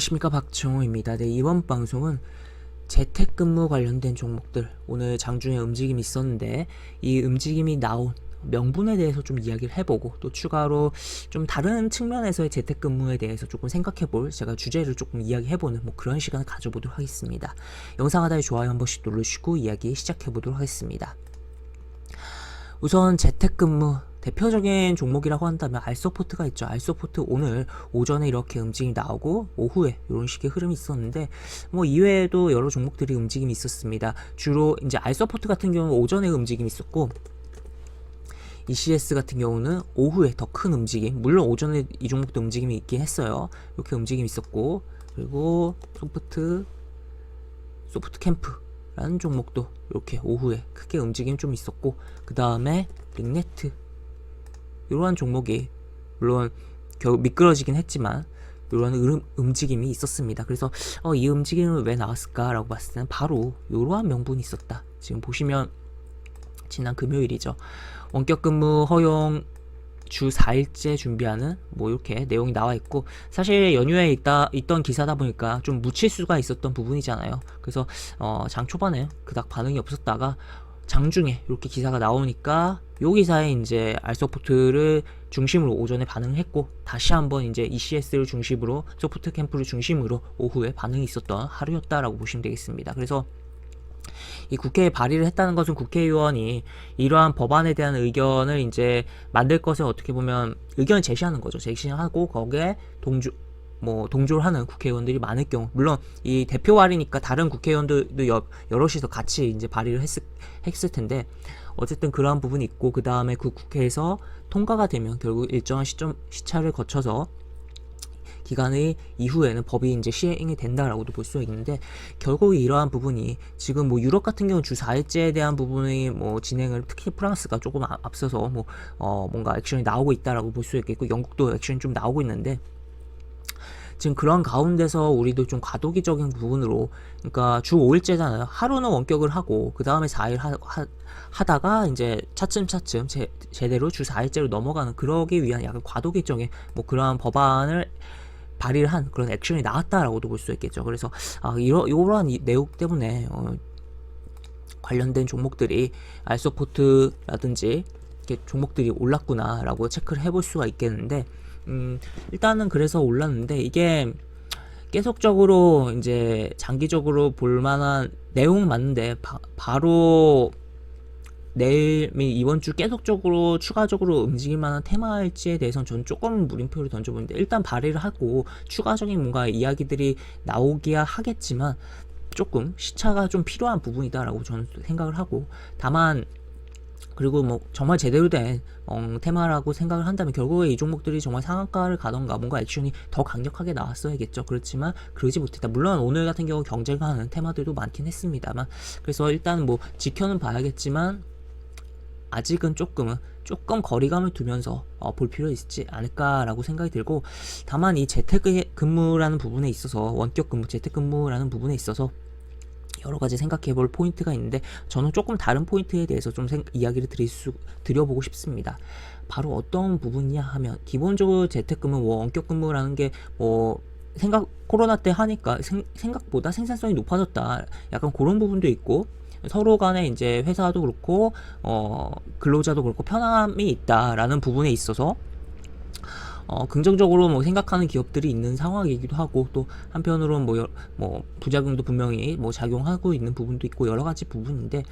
안녕하십니까 박정호입니다. 네, 이번 방송은 재택근무 관련된 종목들 오늘 장중에 움직임이 있었는데 이 움직임이 나온 명분에 대해서 좀 이야기를 해보고 또 추가로 좀 다른 측면에서의 재택근무에 대해서 조금 생각해볼 제가 주제를 조금 이야기해보는 뭐 그런 시간을 가져보도록 하겠습니다. 영상 하단에 좋아요 한 번씩 눌러주시고 이야기 시작해보도록 하겠습니다. 우선 재택근무 대표적인 종목이라고 한다면 알서포트가 있죠. 알서포트 오늘 오전에 이렇게 움직임이 나오고 오후에 이런 식의 흐름이 있었는데 뭐 이외에도 여러 종목들이 움직임이 있었습니다. 주로 이제 알서포트 같은 경우는 오전에 움직임이 있었고 ECS 같은 경우는 오후에 더 큰 움직임 물론 오전에 이 종목도 움직임이 있긴 했어요. 이렇게 움직임이 있었고 그리고 소프트 소프트 캠프라는 종목도 이렇게 오후에 크게 움직임 좀 있었고 그 다음에 링네트 이러한 종목이 물론 겨우 미끄러지긴 했지만 이런 음, 움직임이 있었습니다. 그래서 어, 이 움직임은 왜 나왔을까라고 봤을 때는 바로 이러한 명분이 있었다. 지금 보시면 지난 금요일이죠. 원격 근무 허용 주 4일째 준비하는 뭐 이렇게 내용이 나와 있고 사실 연휴에 있다 있던 기사다 보니까 좀 묻힐 수가 있었던 부분이잖아요. 그래서 어, 장 초반에 그닥 반응이 없었다가 장중에 이렇게 기사가 나오니까 요 기사에 이제 알서포트를 중심으로 오전에 반응했고 다시 한번 이제 ECS를 중심으로 소프트 캠프를 중심으로 오후에 반응이 있었던 하루였다라고 보시면 되겠습니다. 그래서 이 국회에 발의를 했다는 것은 국회의원이 이러한 법안에 대한 의견을 이제 만들 것을 어떻게 보면 의견을 제시하는 거죠. 제시하고 거기에 동조 뭐 동조를 하는 국회의원들이 많을 경우 물론 이 대표 발의니까 다른 국회의원들도 여, 여럿이서 같이 이제 발의를 했을, 했을 텐데 어쨌든 그러한 부분이 있고 그 다음에 그 국회에서 통과가 되면 결국 일정한 시점 시차를 거쳐서 기간의 이후에는 법이 이제 시행이 된다라고도 볼 수가 있는데 결국 이러한 부분이 지금 뭐 유럽 같은 경우 주 4일제에 대한 부분의 뭐 진행을 특히 프랑스가 조금 아- 앞서서 뭐 어 뭔가 액션이 나오고 있다라고 볼 수 있겠고 영국도 액션이 좀 나오고 있는데 지금 그런 가운데서 우리도 좀 과도기적인 부분으로 그러니까 주 5일째잖아요. 하루는 원격을 하고 그 다음에 4일 하, 하, 하 다가 이제 차츰차츰 제, 제대로 주 4일째로 넘어가는 그러기 위한 약간 과도기적인 뭐 그러한 법안을 발의를 한 그런 액션이 나왔다라고도 볼 수 있겠죠. 그래서 아 이러 이러한 이 내용 때문에 어, 관련된 종목들이 알소포트라든지 이렇게 종목들이 올랐구나라고 체크를 해볼 수가 있겠는데 음, 일단은 그래서 올랐는데 이게 계속적으로 이제 장기적으로 볼 만한 내용은 맞는데 바, 바로 내일 및 이번 주 계속적으로 추가적으로 움직일 만한 테마일지에 대해서는 저는 조금 물음표를 던져보는데 일단 발의를 하고 추가적인 뭔가 이야기들이 나오기야 하겠지만 조금 시차가 좀 필요한 부분이다라고 저는 생각을 하고 다만 그리고 뭐 정말 제대로 된 어, 테마라고 생각을 한다면 결국에 이 종목들이 정말 상한가를 가던가 뭔가 액션이 더 강력하게 나왔어야겠죠. 그렇지만 그러지 못했다. 물론 오늘 같은 경우 경쟁을 하는 테마들도 많긴 했습니다만 그래서 일단 뭐 지켜는 봐야겠지만 아직은 조금은 조금 거리감을 두면서 어, 볼 필요 있지 않을까라고 생각이 들고 다만 이 재택근무라는 부분에 있어서 원격 근무 재택근무라는 부분에 있어서 여러 가지 생각해 볼 포인트가 있는데 저는 조금 다른 포인트에 대해서 좀 생- 이야기를 드릴 수 드려보고 싶습니다. 바로 어떤 부분이냐 하면 기본적으로 재택근무 뭐 원격 근무라는 게뭐 생각 코로나 때 하니까 생, 생각보다 생산성이 높아졌다. 약간 그런 부분도 있고 서로 간에 이제 회사도 그렇고 어 근로자도 그렇고 편함이 있다라는 부분에 있어서 어, 긍정적으로 뭐 생각하는 기업들이 있는 상황이기도 하고 또 한편으로는 뭐, 여- 뭐 부작용도 분명히 뭐 작용하고 있는 부분도 있고 여러 가지 부분인데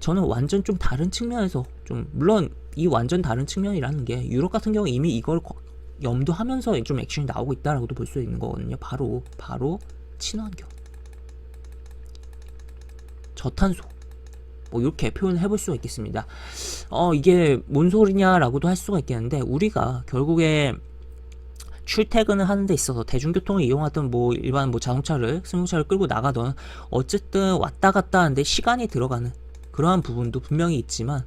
저는 완전 좀 다른 측면에서 좀 물론 이 완전 다른 측면이라는 게 유럽 같은 경우 이미 이걸 거- 염두하면서 좀 액션이 나오고 있다라고도 볼 수 있는 거거든요. 바로 바로 친환경, 저탄소 뭐 이렇게 표현을 해볼 수가 있겠습니다. 어 이게 뭔 소리냐라고도 할 수가 있겠는데 우리가 결국에 출퇴근을 하는 데 있어서 대중교통을 이용하던 뭐 일반 뭐 자동차를 승용차를 끌고 나가던 어쨌든 왔다 갔다 하는데 시간이 들어가는 그러한 부분도 분명히 있지만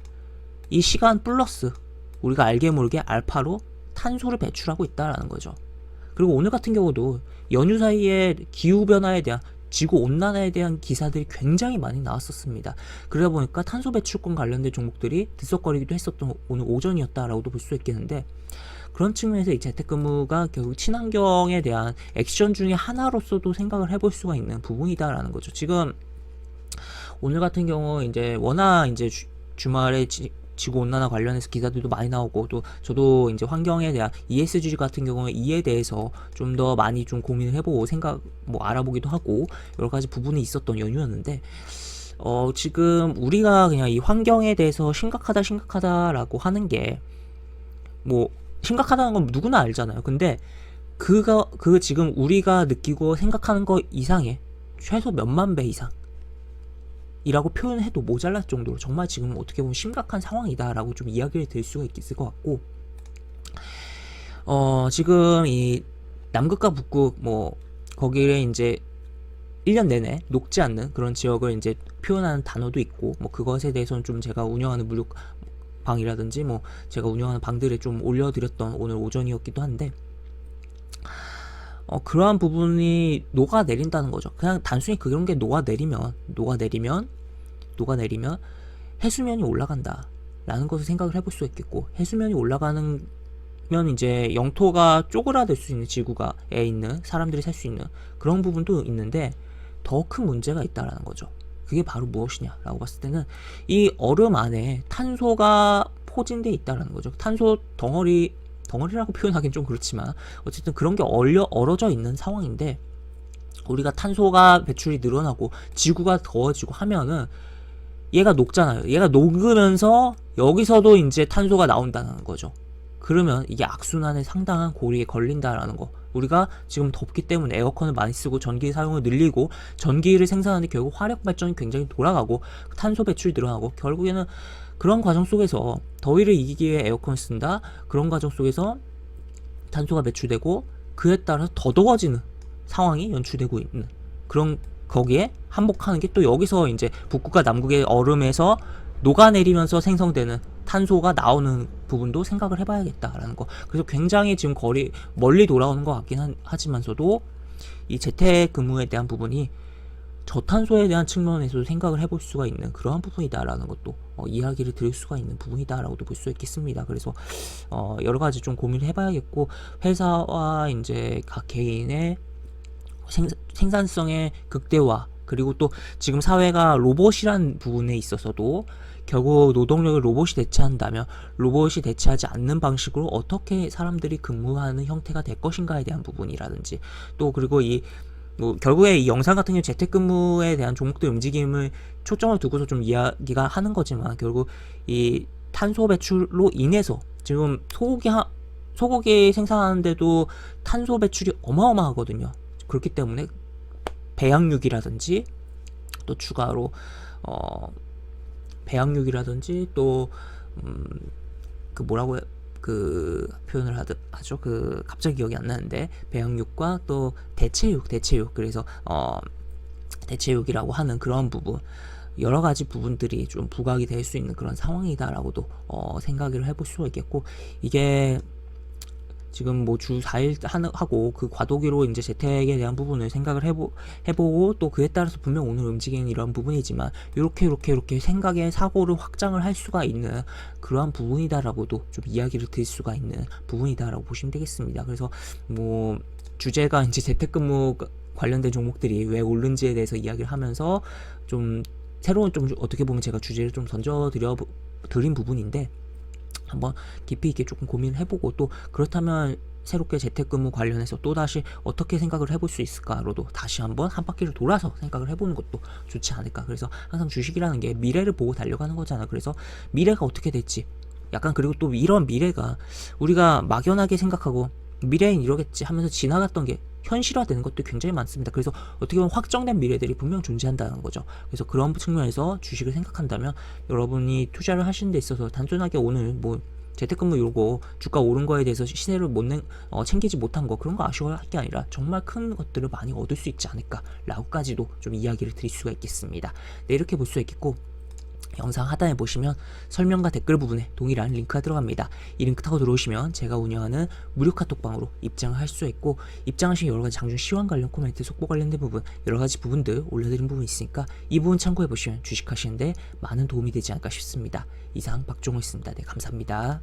이 시간 플러스 우리가 알게 모르게 알파로 탄소를 배출하고 있다라는 거죠. 그리고 오늘 같은 경우도 연휴 사이에 기후 변화에 대한 지구 온난화에 대한 기사들이 굉장히 많이 나왔었습니다. 그러다 보니까 탄소 배출권 관련된 종목들이 들썩거리기도 했었던 오늘 오전이었다라고도 볼 수 있겠는데 그런 측면에서 이 재택근무가 결국 친환경에 대한 액션 중에 하나로서도 생각을 해볼 수가 있는 부분이다라는 거죠. 지금 오늘 같은 경우 이제 워낙 이제 주, 주말에 지, 지구 온난화 관련해서 기사들도 많이 나오고 또 저도 이제 환경에 대한 ESG 같은 경우에 이에 대해서 좀 더 많이 좀 고민을 해보고 생각 뭐 알아보기도 하고 여러 가지 부분이 있었던 연휴였는데 어 지금 우리가 그냥 이 환경에 대해서 심각하다 심각하다라고 하는 게 뭐 심각하다는 건 누구나 알잖아요. 근데 그거 그 지금 우리가 느끼고 생각하는 거 이상의 최소 몇만 배 이상 이라고 표현해도 모자랄 정도로 정말 지금 어떻게 보면 심각한 상황이다라고 좀 이야기를 드릴 수가 있을 것 같고 어 지금 이 남극과 북극 뭐 거기에 이제 1년 내내 녹지 않는 그런 지역을 이제 표현하는 단어도 있고 뭐 그것에 대해서는 좀 제가 운영하는 무력 방이라든지 뭐 제가 운영하는 방들에 좀 올려드렸던 오늘 오전이었기도 한데 어, 그러한 부분이 녹아내린다는 거죠. 그냥 단순히 그런 게 녹아내리면, 녹아내리면, 녹아내리면 해수면이 올라간다. 라는 것을 생각을 해볼 수 있겠고, 해수면이 올라가는 면 이제 영토가 쪼그라들 수 있는 지구가에 있는 사람들이 살 수 있는 그런 부분도 있는데 더 큰 문제가 있다라는 거죠. 그게 바로 무엇이냐라고 봤을 때는 이 얼음 안에 탄소가 포진돼 있다라는 거죠. 탄소 덩어리 덩어리라고 표현하기는 좀 그렇지만 어쨌든 그런 게 얼려 얼어져 있는 상황인데 우리가 탄소가 배출이 늘어나고 지구가 더워지고 하면은 얘가 녹잖아요. 얘가 녹으면서 여기서도 이제 탄소가 나온다는 거죠. 그러면 이게 악순환에 상당한 고리에 걸린다라는 거. 우리가 지금 덥기 때문에 에어컨을 많이 쓰고 전기 사용을 늘리고 전기를 생산하는데 결국 화력 발전이 굉장히 돌아가고 탄소 배출이 늘어나고 결국에는 그런 과정 속에서 더위를 이기기 위해 에어컨을 쓴다. 그런 과정 속에서 탄소가 배출되고 그에 따라서 더 더워지는 상황이 연출되고 있는 그런 거기에 한복하는 게 또 여기서 이제 북극과 남극의 얼음에서 녹아내리면서 생성되는 탄소가 나오는 부분도 생각을 해봐야겠다라는 거. 그래서 굉장히 지금 거리 멀리 돌아오는 것 같긴 한, 하지만서도 이 재택근무에 대한 부분이 저탄소에 대한 측면에서도 생각을 해볼 수가 있는 그러한 부분이다라는 것도 어, 이야기를 드릴 수가 있는 부분이다라고도 볼 수 있겠습니다. 그래서 어, 여러 가지 좀 고민을 해봐야겠고 회사와 이제 각 개인의 생, 생산성의 극대화 그리고 또 지금 사회가 로봇이란 부분에 있어서도 결국 노동력을 로봇이 대체한다면 로봇이 대체하지 않는 방식으로 어떻게 사람들이 근무하는 형태가 될 것인가에 대한 부분이라든지 또 그리고 이 뭐 결국에 이 영상 같은 경우 재택근무에 대한 종목들 움직임을 초점을 두고서 좀 이야기가 하는 거지만 결국 이 탄소 배출로 인해서 지금 소고기 하, 소고기 생산하는데도 탄소 배출이 어마어마하거든요. 그렇기 때문에 배양육이라든지 또 추가로 어 배양육이라든지 또 음 그 뭐라고 해- 그 표현을 하드, 하죠? 그 갑자기 기억이 안 나는데 배양육과 또 대체육 대체육 그래서 어 대체육이라고 하는 그런 부분 여러 가지 부분들이 좀 부각이 될 수 있는 그런 상황이다라고도 어 생각을 해볼 수가 있겠고 이게 지금 뭐 주 4일 하고 그 과도기로 이제 재택에 대한 부분을 생각을 해보, 해보고 또 그에 따라서 분명 오늘 움직이는 이런 부분이지만 이렇게 이렇게 이렇게 생각의 사고를 확장을 할 수가 있는 그러한 부분이다라고도 좀 이야기를 드릴 수가 있는 부분이다라고 보시면 되겠습니다. 그래서 뭐 주제가 이제 재택근무 관련된 종목들이 왜 오른지에 대해서 이야기를 하면서 좀 새로운 좀 어떻게 보면 제가 주제를 좀 던져드려 드린 부분인데 한번 깊이 있게 조금 고민을 해보고 또 그렇다면 새롭게 재택근무 관련해서 또 다시 어떻게 생각을 해볼 수 있을까로도 다시 한번 한 바퀴를 돌아서 생각을 해보는 것도 좋지 않을까. 그래서 항상 주식이라는 게 미래를 보고 달려가는 거잖아. 그래서 미래가 어떻게 될지 약간 그리고 또 이런 미래가 우리가 막연하게 생각하고 미래엔 이러겠지 하면서 지나갔던 게 현실화되는 것도 굉장히 많습니다. 그래서 어떻게 보면 확정된 미래들이 분명 존재한다는 거죠. 그래서 그런 측면에서 주식을 생각한다면 여러분이 투자를 하시는 데 있어서 단순하게 오늘 뭐 재택근무 이러고 주가 오른 거에 대해서 시세를 못 낸, 어, 챙기지 못한 거 그런 거 아쉬워할 게 아니라 정말 큰 것들을 많이 얻을 수 있지 않을까라고까지도 좀 이야기를 드릴 수가 있겠습니다. 네, 이렇게 볼수 있겠고 영상 하단에 보시면 설명과 댓글 부분에 동일한 링크가 들어갑니다. 이 링크 타고 들어오시면 제가 운영하는 무료 카톡방으로 입장을 할 수 있고 입장하신 여러 가지 장중 시황 관련 코멘트, 속보 관련된 부분 여러 가지 부분들 올려드린 부분 있으니까 이 부분 참고해 보시면 주식하시는데 많은 도움이 되지 않을까 싶습니다. 이상 박종호였습니다. 네, 감사합니다.